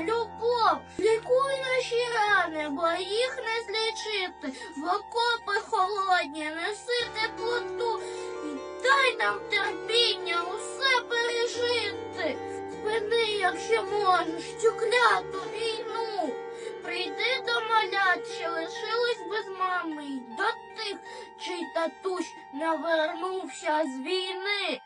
любов. Лікуй наші рани, бо їх не злічити. В окопи холодні, неси теплоту. І дай нам терпіння усе пережити. Спини, якщо можеш, цю кляту війну. Прийди до малят, що лишились без мами, й до тих, чий татусь не вернувся з війни.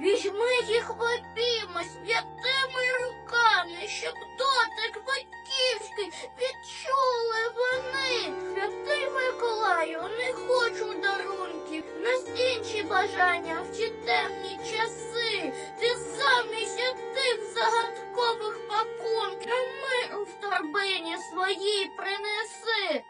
Візьми їх в обійми святими щоб дотик батьківський відчули вони. Святий Миколаю, не хочу дарунків, нас інші бажання в ті темні часи. Ти замість тих загадкових пакунків мир в торбині своїй принеси.